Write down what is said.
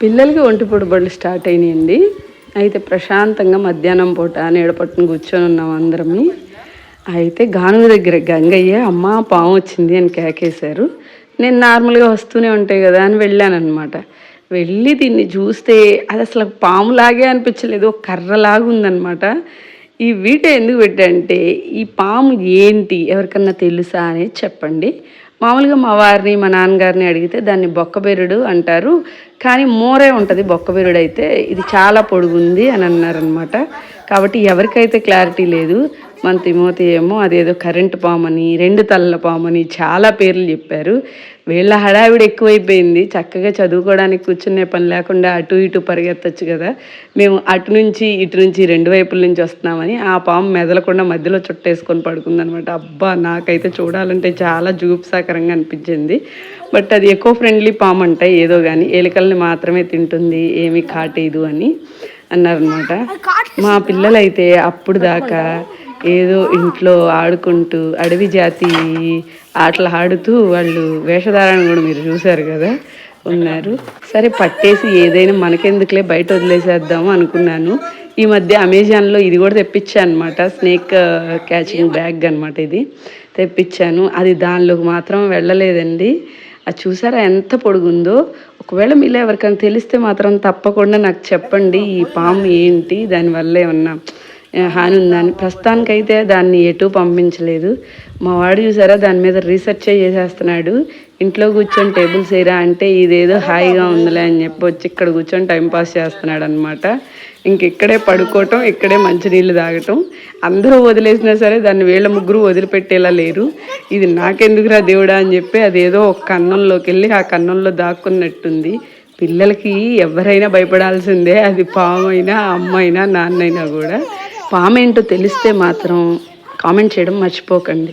పిల్లలకి ఒంటిపొడి బళ్ళు స్టార్ట్ అయినాయండి. అయితే ప్రశాంతంగా మధ్యాహ్నం పూట నీడపట్టును కూర్చొని ఉన్నాం అందరమి. అయితే గానుగ దగ్గర గంగయ్య అమ్మ పాము వచ్చింది అని కేకేశారు. నేను నార్మల్గా వస్తూనే ఉంటాయి కదా అని వెళ్ళానమాట వెళ్ళి దీన్ని చూస్తే అది అసలు పాములాగే అనిపించలేదు ఒక కర్రలాగా ఉందన్నమాట. ఈ వీడియో ఎందుకు పెట్టంటే ఈ పాము ఏంటి ఎవరికన్నా తెలుసా అనేది చెప్పండి. మామూలుగా మా వారిని మా నాన్నగారిని అడిగితే దాన్ని బొక్కబెరుడు అంటారు. కానీ మోరే ఉంటుంది బొక్కబెరుడు అయితే ఇది చాలా పొడుగుంది అని అన్నారనమాట కాబట్టి ఎవరికైతే క్లారిటీ లేదు మన తిమోతి ఏమో అదేదో కరెంటు పామని రెండు తలల పామని చాలా పేర్లు చెప్పారు. వీళ్ళ హడావిడి ఎక్కువైపోయింది. చక్కగా చదువుకోవడానికి కూర్చునే పని లేకుండా అటు ఇటు పరిగెత్తచ్చు కదా. మేము అటు నుంచి ఇటు నుంచి రెండు వైపుల నుంచి వస్తున్నామని ఆ పాము మెదలకుండా మధ్యలో చుట్టేసుకొని పడుకుందనమాట. అబ్బా నాకైతే చూడాలంటే చాలా జూప్సాకరంగా అనిపించింది. బట్ అది ఎక్కువ ఫ్రెండ్లీ పాము అంట ఏదో కానీ ఎలుకల్ని మాత్రమే తింటుంది ఏమీ కాటేదు అని అన్నారనమాట. మా పిల్లలైతే అప్పుడు దాకా ఏదో ఇంట్లో ఆడుకుంటూ అడవి జాతి ఆటలు ఆడుతూ వాళ్ళు వేషధారణ కూడా మీరు చూశారు కదా ఉన్నారు. సరే పట్టేసి ఏదైనా మనకెందుకులే బయట వదిలేసేద్దాము అనుకున్నాను. ఈ మధ్య అమెజాన్లో ఇది కూడా తెప్పించాను అనమాట స్నేక్ క్యాచింగ్ బ్యాగ్ అనమాట ఇది తెప్పించాను. అది దానిలోకి మాత్రం వెళ్ళలేదండి. అది చూసారా ఎంత పొడుగుందో? ఒకవేళ మీలో ఎవరికైనా తెలిస్తే మాత్రం తప్పకుండా నాకు చెప్పండి ఈ పాము ఏంటి దానివల్ల ఏమన్నా హాని ఉందని. ప్రస్తుతానికైతే దాన్ని ఎటు పంపించలేదు. మా వాడు చూసారా దాని మీద రీసెర్చ్ చేసేస్తున్నాడు. ఇంట్లో కూర్చొని టేబుల్స్ వేయరా అంటే ఇదేదో హాయిగా ఉందిలే అని చెప్పి వచ్చి ఇక్కడ కూర్చొని టైంపాస్ చేస్తున్నాడు అనమాట ఇంక ఇక్కడే పడుకోవటం ఇక్కడే మంచినీళ్ళు తాగటం. అందరూ వదిలేసినా సరే దాన్ని వీళ్ళ ముగ్గురు వదిలిపెట్టేలా లేరు. ఇది నాకెందుకురా దేవుడా అని చెప్పి అదేదో ఒక కన్నంలోకి వెళ్ళి ఆ కన్నంలో దాక్కున్నట్టుంది. పిల్లలకి ఎవరైనా భయపడాల్సిందే. అది పాము అయినా అమ్మ అయినా నాన్నైనా కూడా. పాము ఏంటో తెలిస్తే మాత్రం కామెంట్ చేయడం మర్చిపోకండి.